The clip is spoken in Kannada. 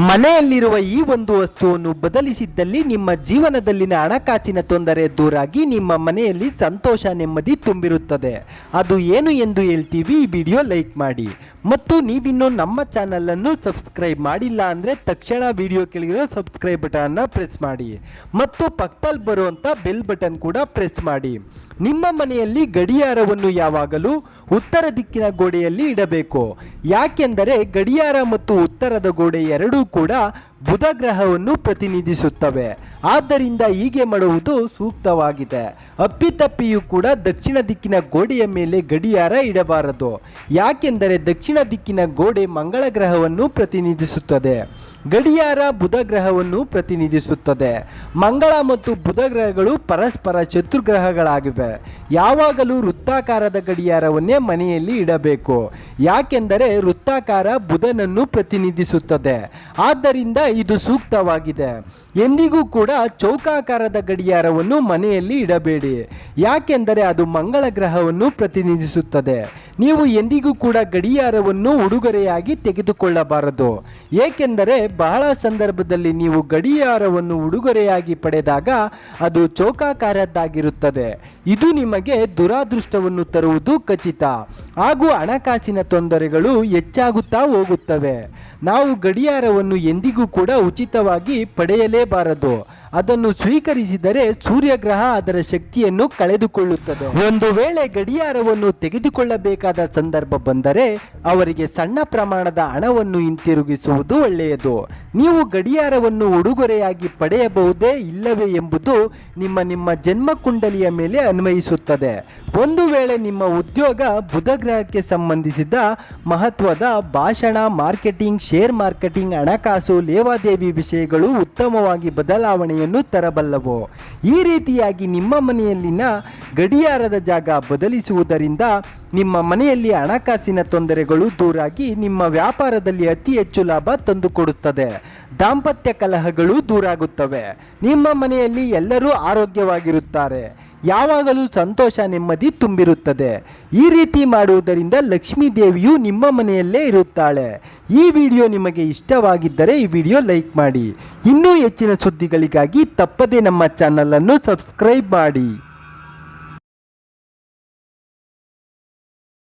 ಮನೆಯಲ್ಲಿರುವ ಈ ಒಂದು ವಸ್ತುವನ್ನು ಬದಲಿಸಿದ್ದಲ್ಲಿ ನಿಮ್ಮ ಜೀವನದಲ್ಲಿನ ಹಣಕಾಸಿನ ತೊಂದರೆ ದೂರಾಗಿ ನಿಮ್ಮ ಮನೆಯಲ್ಲಿ ಸಂತೋಷ ನೆಮ್ಮದಿ ತುಂಬಿರುತ್ತದೆ. ಅದು ಏನು ಎಂದು ಹೇಳ್ತೀವಿ, ಈ ವಿಡಿಯೋ ಲೈಕ್ ಮಾಡಿ. ಮತ್ತು ನೀವಿನ್ನೂ ನಮ್ಮ ಚಾನಲನ್ನು ಸಬ್ಸ್ಕ್ರೈಬ್ ಮಾಡಿಲ್ಲ ಅಂದರೆ ತಕ್ಷಣ ವಿಡಿಯೋ ಕೆಳಗಿರೋ ಸಬ್ಸ್ಕ್ರೈಬ್ ಬಟನ್ನ ಪ್ರೆಸ್ ಮಾಡಿ. ಮತ್ತು ಪಕ್ಕದಲ್ಲಿ ಬರುವಂಥ ಬೆಲ್ ಬಟನ್ ಕೂಡ ಪ್ರೆಸ್ ಮಾಡಿ. ನಿಮ್ಮ ಮನೆಯಲ್ಲಿ ಗಡಿಯಾರವನ್ನು ಯಾವಾಗಲೂ ಉತ್ತರ ದಿಕ್ಕಿನ ಗೋಡೆಯಲ್ಲಿ ಇಡಬೇಕು. ಯಾಕೆಂದರೆ ಗಡಿಯಾರ ಮತ್ತು ಉತ್ತರದ ಗೋಡೆ ಎರಡೂ ಕೂಡ ಬುಧ ಗ್ರಹವನ್ನು ಪ್ರತಿನಿಧಿಸುತ್ತವೆ. ಆದ್ದರಿಂದ ಹೀಗೆ ಮಾಡುವುದು ಸೂಕ್ತವಾಗಿದೆ. ಅಪ್ಪಿತಪ್ಪಿಯೂ ಕೂಡ ದಕ್ಷಿಣ ದಿಕ್ಕಿನ ಗೋಡೆಯ ಮೇಲೆ ಗಡಿಯಾರ ಇಡಬಾರದು. ಯಾಕೆಂದರೆ ದಕ್ಷಿಣ ದಿಕ್ಕಿನ ಗೋಡೆ ಮಂಗಳ ಗ್ರಹವನ್ನು ಪ್ರತಿನಿಧಿಸುತ್ತದೆ. ಗಡಿಯಾರ ಬುಧ ಗ್ರಹವನ್ನು ಪ್ರತಿನಿಧಿಸುತ್ತದೆ. ಮಂಗಳ ಮತ್ತು ಬುಧ ಗ್ರಹಗಳು ಪರಸ್ಪರ ಚತುರ್ಗ್ರಹಗಳಾಗಿವೆ ಯಾವಾಗಲೂ ವೃತ್ತಾಕಾರದ ಗಡಿಯಾರವನ್ನೇ ಮನೆಯಲ್ಲಿ ಇಡಬೇಕು. ಯಾಕೆಂದರೆ ವೃತ್ತಾಕಾರ ಬುಧನನ್ನು ಪ್ರತಿನಿಧಿಸುತ್ತದೆ. ಆದ್ದರಿಂದ ಇದು ಸೂಕ್ತವಾಗಿದೆ. ಎಂದಿಗೂ ಕೂಡ ಚೌಕಾಕಾರದ ಗಡಿಯಾರವನ್ನು ಮನೆಯಲ್ಲಿ ಇಡಬೇಡಿ. ಯಾಕೆಂದರೆ ಅದು ಮಂಗಳ ಗ್ರಹವನ್ನು ಪ್ರತಿನಿಧಿಸುತ್ತದೆ. ನೀವು ಎಂದಿಗೂ ಕೂಡ ಗಡಿಯಾರವನ್ನು ಉಡುಗೊರೆಯಾಗಿ ತೆಗೆದುಕೊಳ್ಳಬಾರದು. ಏಕೆಂದರೆ ಬಹಳ ಸಂದರ್ಭದಲ್ಲಿ ನೀವು ಗಡಿಯಾರವನ್ನು ಉಡುಗೊರೆಯಾಗಿ ಪಡೆದಾಗ ಅದು ಚೌಕಾಕಾರದ್ದಾಗಿರುತ್ತದೆ. ಇದು ನಿಮಗೆ ದುರಾದೃಷ್ಟವನ್ನು ತರುವುದು ಖಚಿತ. ಹಾಗೂ ಹಣಕಾಸಿನ ತೊಂದರೆಗಳು ಹೆಚ್ಚಾಗುತ್ತಾ ಹೋಗುತ್ತವೆ. ನಾವು ಗಡಿಯಾರವನ್ನು ಎಂದಿಗೂ ಕೂಡ ಉಚಿತವಾಗಿ ಪಡೆಯಲೇಬಾರದು. ಅದನ್ನು ಸ್ವೀಕರಿಸಿದರೆ ಸೂರ್ಯಗ್ರಹ ಅದರ ಶಕ್ತಿಯನ್ನು ಕಳೆದುಕೊಳ್ಳುತ್ತದೆ. ಒಂದು ವೇಳೆ ಗಡಿಯಾರವನ್ನು ತೆಗೆದುಕೊಳ್ಳಬೇಕಾದ ಸಂದರ್ಭ ಬಂದರೆ ಅವರಿಗೆ ಸಣ್ಣ ಪ್ರಮಾಣದ ಹಣವನ್ನು ಹಿಂತಿರುಗಿಸುವುದು ಒಳ್ಳೆಯದು. ನೀವು ಗಡಿಯಾರವನ್ನು ಉಡುಗೊರೆಯಾಗಿ ಪಡೆಯಬಹುದೇ ಇಲ್ಲವೇ ಎಂಬುದು ನಿಮ್ಮ ನಿಮ್ಮ ಜನ್ಮ ಕುಂಡಲಿಯ ಮೇಲೆ ಅನ್ವಯಿಸುತ್ತದೆ. ಒಂದು ವೇಳೆ ನಿಮ್ಮ ಉದ್ಯೋಗ ಬುಧ ಗ್ರಹಕ್ಕೆ ಸಂಬಂಧಿಸಿದ ಮಹತ್ವದ ಭಾಷಣ, ಮಾರ್ಕೆಟಿಂಗ್, ಶೇರ್ ಮಾರ್ಕೆಟಿಂಗ್, ಹಣಕಾಸು, ಲೇವಾದೇವಿ ವಿಷಯಗಳು ಉತ್ತಮವಾಗಿ ಬದಲಾವಣೆಯನ್ನು ತರಬಲ್ಲವು. ಈ ರೀತಿಯಾಗಿ ನಿಮ್ಮ ಮನೆಯಲ್ಲಿನ ಗಡಿಯಾರದ ಜಾಗ ಬದಲಿಸುವುದರಿಂದ ನಿಮ್ಮ ಮನೆಯಲ್ಲಿ ಹಣಕಾಸಿನ ತೊಂದರೆಗಳು ದೂರಾಗಿ ನಿಮ್ಮ ವ್ಯಾಪಾರದಲ್ಲಿ ಅತಿ ಹೆಚ್ಚು ಲಾಭ ತಂದುಕೊಡುತ್ತದೆ. ದಾಂಪತ್ಯ ಕಲಹಗಳು ದೂರಾಗುತ್ತವೆ. ನಿಮ್ಮ ಮನೆಯಲ್ಲಿ ಎಲ್ಲರೂ ಆರೋಗ್ಯವಾಗಿರುತ್ತಾರೆ. ಯಾವಾಗಲೂ ಸಂತೋಷ, ನೆಮ್ಮದಿ ತುಂಬಿರುತ್ತದೆ. ಈ ರೀತಿ ಮಾಡುವುದರಿಂದ ಲಕ್ಷ್ಮೀ ದೇವಿಯು ನಿಮ್ಮ ಮನೆಯಲ್ಲೇ ಇರುತ್ತಾಳೆ. ಈ ವಿಡಿಯೋ ನಿಮಗೆ ಇಷ್ಟವಾಗಿದ್ದರೆ ಈ ವಿಡಿಯೋ ಲೈಕ್ ಮಾಡಿ. ಇನ್ನೂ ಹೆಚ್ಚಿನ ಸುದ್ದಿಗಳಿಗಾಗಿ ತಪ್ಪದೇ ನಮ್ಮ ಚಾನಲನ್ನು ಸಬ್ಸ್ಕ್ರೈಬ್ ಮಾಡಿ.